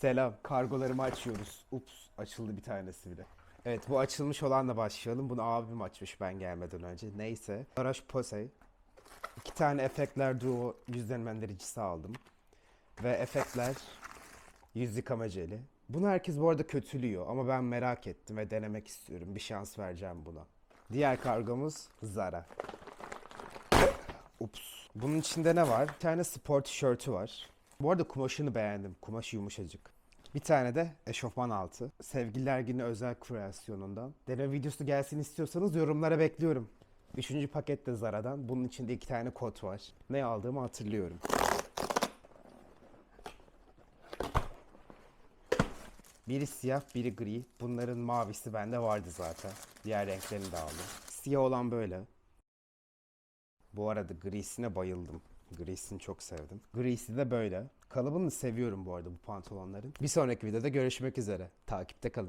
Selam. Kargolarımı açıyoruz. Ups açıldı bir tanesi bile. Evet bu açılmış olanla başlayalım. Bunu abim açmış ben gelmeden önce. Neyse. Araş Posey. İki tane efektler duo yüzlenmendiricisi aldım. Ve efektler yüz yıkama jeli. Bunu herkes bu arada kötülüyor ama ben merak ettim ve denemek istiyorum. Bir şans vereceğim buna. Diğer kargomuz Zara. Ups. Bunun içinde ne var? Bir tane spor tişörtü var. Bu arada kumaşını beğendim. Kumaş yumuşacık. Bir tane de eşofman altı. Sevgililer Günü özel kreasyonundan. Deneme videosu gelsin istiyorsanız yorumlara bekliyorum. Üçüncü paket de Zara'dan. Bunun içinde iki tane kod var. Ne aldığımı hatırlıyorum. Biri siyah, biri gri. Bunların mavisi bende vardı zaten. Diğer renklerini de aldım. Siyah olan böyle. Bu arada grisine bayıldım. Grisini çok sevdim. Grisi de böyle. Kalıbını seviyorum bu arada bu pantolonların. Bir sonraki videoda görüşmek üzere. Takipte kalın.